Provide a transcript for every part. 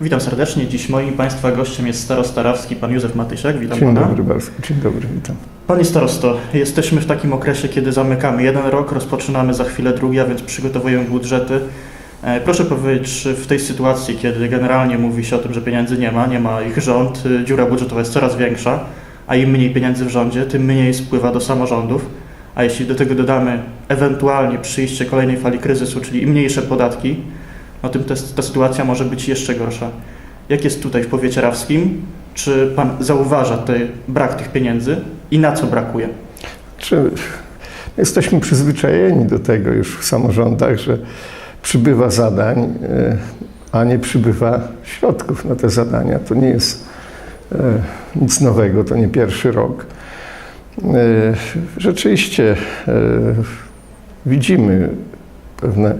Witam serdecznie. Dziś moim Państwa gościem jest starosta rawski, pan Józef Matysiak. Witam Dzień pana. dobry bardzo. Dzień dobry, witam. Panie starosto, jesteśmy w takim okresie, kiedy zamykamy jeden rok, rozpoczynamy za chwilę drugi, a więc przygotowujemy budżety. E, Proszę powiedzieć, czy w tej sytuacji, kiedy generalnie mówi się o tym, że pieniędzy nie ma, nie ma ich rząd, y, dziura budżetowa jest coraz większa, a im mniej pieniędzy w rządzie, tym mniej spływa do samorządów. A jeśli do tego dodamy ewentualnie przyjście kolejnej fali kryzysu, czyli i mniejsze podatki, no tym te, ta sytuacja może być jeszcze gorsza. Jak jest tutaj w powiecie rawskim? Czy pan zauważa ten brak tych pieniędzy i na co brakuje? Czy jesteśmy przyzwyczajeni do tego już w samorządach, że przybywa zadań, e, a nie przybywa środków na te zadania. To nie jest e, nic nowego, to nie pierwszy rok. E, Rzeczywiście widzimy pewne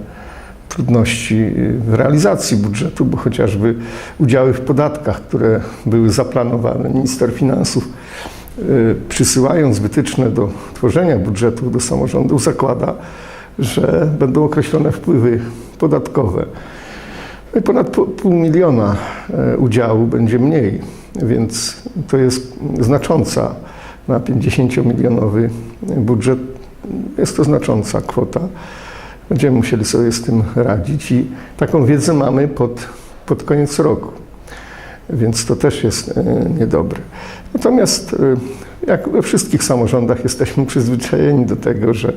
trudności w realizacji budżetu, bo chociażby udziały w podatkach, które były zaplanowane, minister finansów y, przysyłając wytyczne do tworzenia budżetu do samorządów zakłada, że będą określone wpływy podatkowe. No i Ponad pół- miliona e, udziału będzie mniej, więc to jest znacząca na 50-milionowy budżet. Jest to znacząca kwota. Będziemy musieli sobie z tym radzić i taką wiedzę mamy pod, pod koniec roku, więc to też jest e, niedobre. Natomiast e, jak we wszystkich samorządach jesteśmy przyzwyczajeni do tego, że,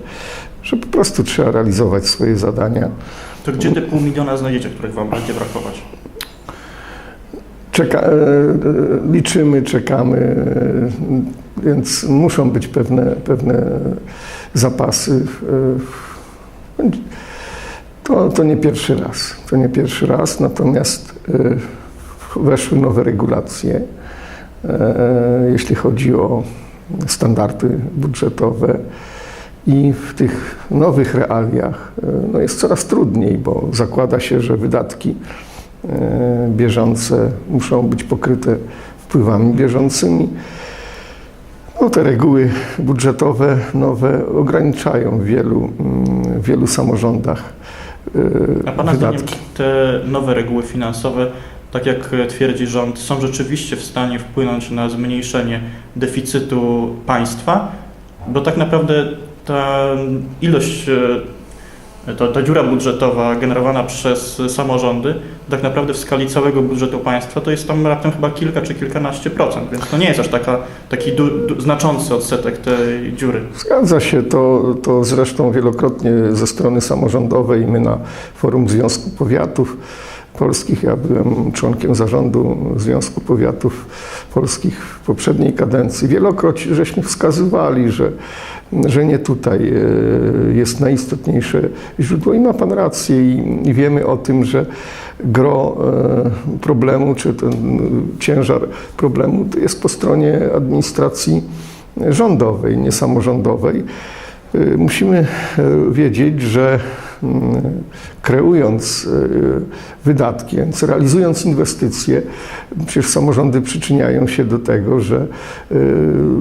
że po prostu trzeba realizować swoje zadania. To gdzie te pół miliona znajdziecie, których wam będzie brakować? Czeka, e, liczymy, czekamy, więc muszą być pewne, pewne zapasy. e, będzie- To, to nie pierwszy raz. To nie pierwszy raz, natomiast e, weszły nowe regulacje, e, jeśli chodzi o standardy budżetowe. I w tych nowych realiach e, no jest coraz trudniej, bo zakłada się, że wydatki bieżące muszą być pokryte wpływami bieżącymi. No, te reguły budżetowe nowe ograniczają w wielu, mm, w wielu samorządach e, A pana zdaniem wydatki. te nowe reguły finansowe, tak jak twierdzi rząd, są rzeczywiście w stanie wpłynąć na zmniejszenie deficytu państwa? Bo tak naprawdę ta ilość, e, ta, ta dziura budżetowa generowana przez samorządy, tak naprawdę w skali całego budżetu państwa to jest tam raptem chyba kilka czy kilkanaście procent, więc to nie jest aż taka, taki du, du, znaczący odsetek tej dziury. Zgadza się, to, to zresztą wielokrotnie ze strony samorządowej my na forum Związku Powiatów Polskich, ja byłem członkiem zarządu Związku Powiatów Polskich w poprzedniej kadencji, wielokrotnie żeśmy wskazywali, że, że nie tutaj e, jest najistotniejsze źródło i ma Pan rację i, wiemy o tym, że gro e, problemu, czy ten ciężar problemu jest po stronie administracji rządowej, nie samorządowej. Y, Musimy wiedzieć, że kreując y, wydatki, więc realizując inwestycje, przecież samorządy przyczyniają się do tego, że y,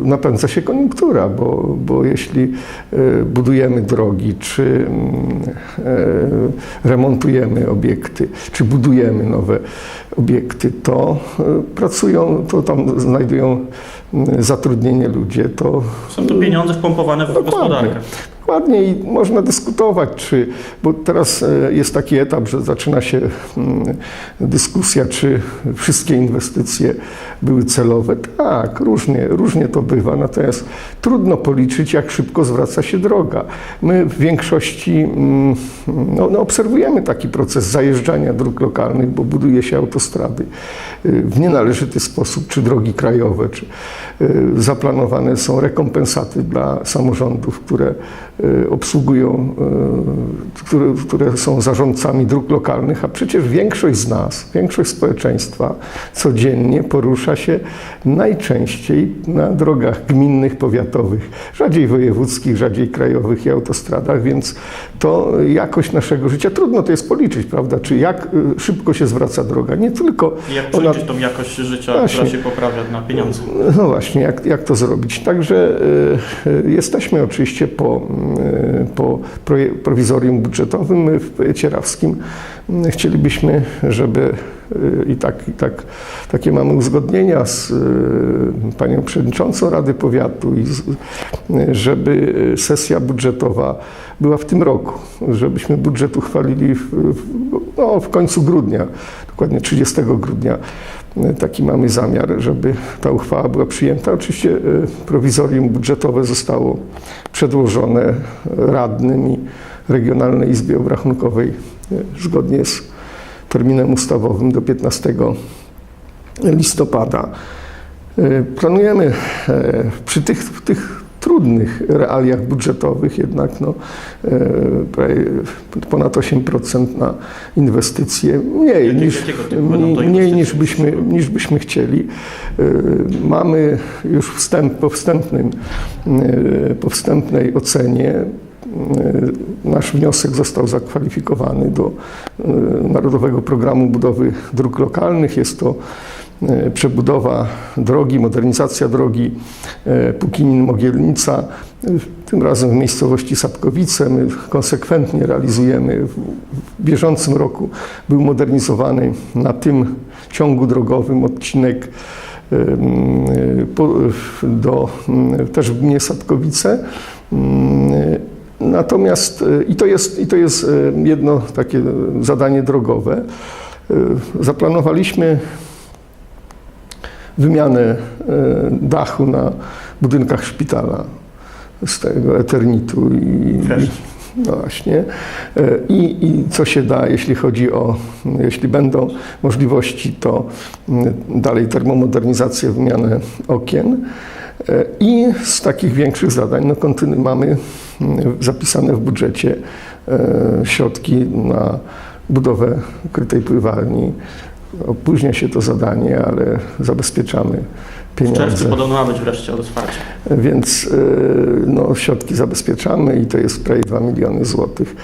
napędza się koniunktura, bo, bo jeśli y, budujemy drogi, czy y, remontujemy obiekty, czy budujemy nowe obiekty, to y, pracują, to tam znajdują y, zatrudnienie ludzie, to Są to pieniądze wpompowane w gospodarkę. Dokładnie i można dyskutować, czy, bo teraz e, jest taki etap, że zaczyna się mm, dyskusja, czy wszystkie inwestycje były celowe. Tak, różnie, różnie to bywa, natomiast trudno policzyć, jak szybko zwraca się droga. My w większości mm, no, no, obserwujemy taki proces zajeżdżania dróg lokalnych, bo buduje się autostrady y, w nienależyty sposób, czy drogi krajowe, czy y, zaplanowane są rekompensaty dla samorządów, które obsługują, y, które, które są zarządcami dróg lokalnych, a przecież większość z nas, większość społeczeństwa codziennie porusza się najczęściej na drogach gminnych, powiatowych, rzadziej wojewódzkich, rzadziej krajowych i autostradach, więc to jakość naszego życia, trudno to jest policzyć, prawda, czy jak y, szybko się zwraca droga, nie tylko I jak ona- tą jakość życia, Właśnie. która się poprawia na pieniądze? no właśnie, jak, jak to zrobić? Także y, y, jesteśmy oczywiście po, y, po proje- prowizorium budżetowym. W powiecie rawskim chcielibyśmy, żeby i, tak, i tak, takie mamy uzgodnienia z y, panią przewodniczącą Rady Powiatu, z, żeby sesja budżetowa była w tym roku, żebyśmy budżet uchwalili w, w, no, w końcu grudnia, dokładnie 30 grudnia. Taki mamy zamiar, żeby ta uchwała była przyjęta. Oczywiście y, prowizorium budżetowe zostało przedłożone radnym i Regionalnej Izbie Obrachunkowej y, zgodnie z terminem ustawowym do 15 listopada. Y, Planujemy e, przy tych, tych trudnych realiach budżetowych jednak no, e, ponad 8% na inwestycje, mniej niż, mniej, niż, byśmy, niż byśmy chcieli. E, Mamy już wstęp, po, wstępnym, e, po wstępnej ocenie nasz wniosek został zakwalifikowany do e, Narodowego Programu Budowy Dróg Lokalnych. Jest to e, przebudowa drogi, modernizacja drogi e, Pukinin-Mogielnica. E, Tym razem w miejscowości Sapkowice. My konsekwentnie realizujemy. W bieżącym roku był modernizowany na tym ciągu drogowym odcinek do, też w gminie Sapkowice. Natomiast e, i to jest, i to jest e, jedno takie zadanie drogowe. Zaplanowaliśmy wymianę dachu na budynkach szpitala z tego eternitu i, Wreszcie. no właśnie. I, I co się da, jeśli chodzi o, jeśli będą możliwości, to dalej termomodernizację, wymianę okien. I z takich większych zadań no, kontynu- mamy zapisane w budżecie e, środki na budowę ukrytej pływalni. Opóźnia się to zadanie, ale zabezpieczamy W czerwcu pieniądze. podobno ma być wreszcie otwarcie. Więc y, no, środki zabezpieczamy i to jest prawie 2 miliony złotych.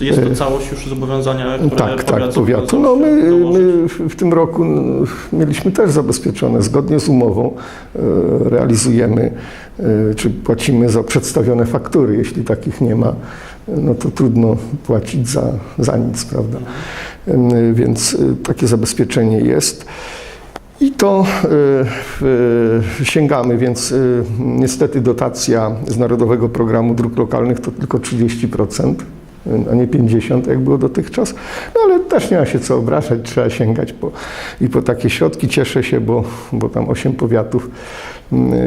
Jest to całość już zobowiązania, które Tak, tak, powiat powiatu. No my, my w- tym roku mieliśmy też zabezpieczone, zgodnie z umową y, realizujemy, y, czy płacimy za przedstawione faktury. Jeśli takich nie ma, no to trudno płacić za, za nic, prawda? Y, Więc takie zabezpieczenie jest. I to y, y, sięgamy, więc y, niestety dotacja z Narodowego Programu Dróg Lokalnych to tylko 30%, a nie 50%, jak było dotychczas. No ale też nie ma się co obrażać, trzeba sięgać po, i po takie środki. Cieszę się, bo, bo tam 8 powiatów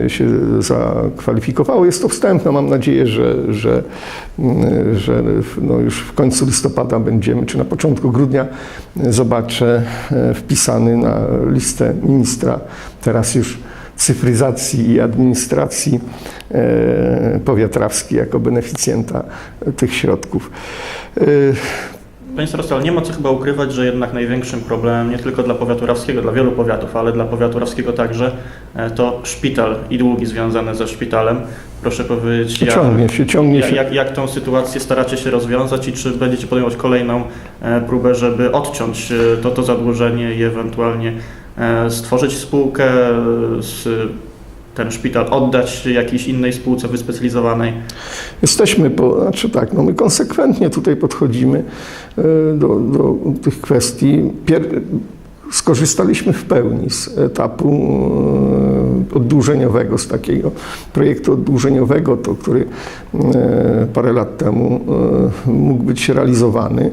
y, się zakwalifikowało. Jest to wstępne. Mam nadzieję, że, że, y, że no już w końcu listopada będziemy, czy na początku grudnia zobaczę y, wpisany na listę ministra teraz już cyfryzacji i administracji e, powiatrawskiej jako beneficjenta tych środków. E, Panie starosto, ale nie ma co chyba ukrywać, że jednak największym problemem nie tylko dla powiatu rawskiego, dla wielu powiatów, ale dla powiatu rawskiego także, e, to szpital i długi związane ze szpitalem. Proszę powiedzieć, jak, Ciągnie się, ciągnie jak, się. jak, jak tą sytuację staracie się rozwiązać i czy będziecie podejmować kolejną próbę, żeby odciąć to, to zadłużenie i ewentualnie stworzyć spółkę, e, ten szpital oddać jakiejś innej spółce wyspecjalizowanej. Jesteśmy, po, znaczy tak, no my konsekwentnie tutaj podchodzimy e, do, do tych kwestii. Pier, skorzystaliśmy w pełni z etapu e, oddłużeniowego, z takiego projektu oddłużeniowego, to, który e, parę lat temu e, mógł być realizowany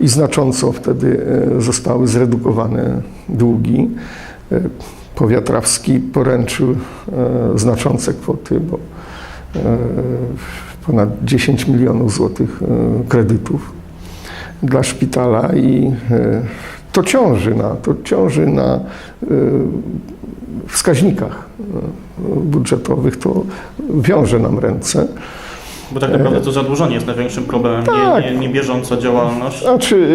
i znacząco wtedy zostały zredukowane długi. Powiat rawski poręczył znaczące kwoty, bo ponad 10 milionów złotych kredytów dla szpitala i to ciąży na, to ciąży na e, wskaźnikach e, budżetowych, to wiąże nam ręce. Bo tak naprawdę to zadłużenie jest największym problemem, Tak. nie, nie, nie bieżąca działalność. Znaczy,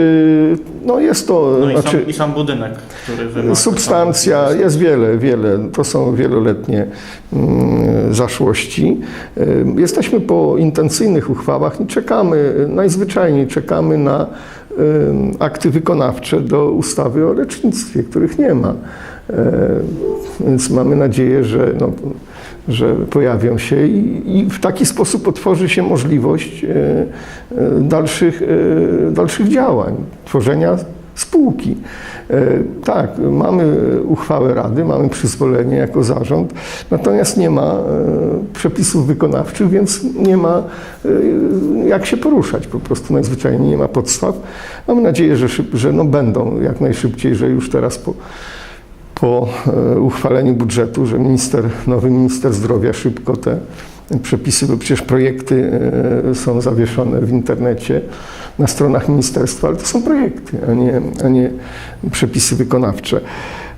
e, no jest to, No i, znaczy, sam, i sam budynek, który wymaga. Substancja, jest wiele, wiele. To są wieloletnie mm, zaszłości. Y, Jesteśmy po intencyjnych uchwałach i czekamy, najzwyczajniej czekamy na y, akty wykonawcze do ustawy o lecznictwie, których nie ma. Y, Więc mamy nadzieję, że, no, że pojawią się i, i w taki sposób otworzy się możliwość y, y, dalszych, dalszych działań, tworzenia spółki. E, Tak, mamy uchwałę Rady, mamy przyzwolenie jako zarząd, natomiast nie ma e, przepisów wykonawczych, więc nie ma e, jak się poruszać po prostu najzwyczajniej, nie ma podstaw. Mamy nadzieję, że, szyb, że no będą jak najszybciej, że już teraz po, po uchwaleniu budżetu, że minister, nowy minister zdrowia szybko te przepisy, bo przecież projekty e, są zawieszone w internecie na stronach ministerstwa, ale to są projekty, a nie, a nie przepisy wykonawcze.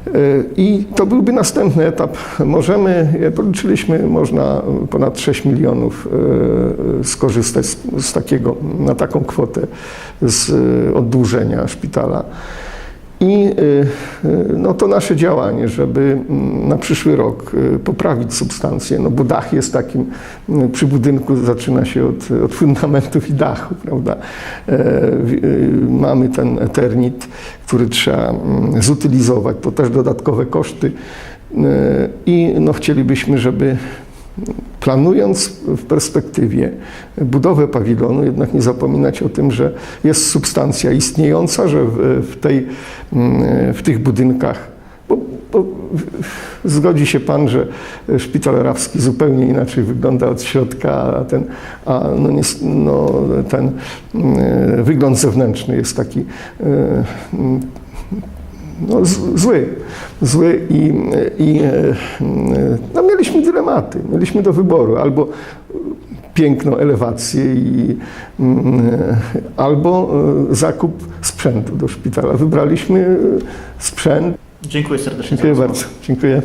E, I to byłby następny etap. Możemy, policzyliśmy, można ponad 6 milionów e, skorzystać z, z takiego, na taką kwotę z oddłużenia szpitala. I y, y, no, to nasze działanie, żeby mm, na przyszły rok y, poprawić substancję, no bo dach jest takim, przy budynku zaczyna się od, od fundamentów i dachu, prawda. E, Mamy ten eternit, który trzeba mm, zutylizować, to też dodatkowe koszty Y, i no, chcielibyśmy, żeby planując w perspektywie budowę pawilonu, jednak nie zapominać o tym, że jest substancja istniejąca, że w, tej, mm, w tych budynkach, bo, bo zgodzi się Pan, że szpital rawski zupełnie inaczej wygląda od środka, a ten, a no, nies- no, ten mm, wygląd zewnętrzny jest taki e, no, z- zły, zły i, i e, no, mieliśmy dylematy, mieliśmy do wyboru albo piękną elewację i, mm, albo e, zakup sprzętu do szpitala. Wybraliśmy e, sprzęt. Dziękuję serdecznie. Dziękuję bardzo. Dziękuję.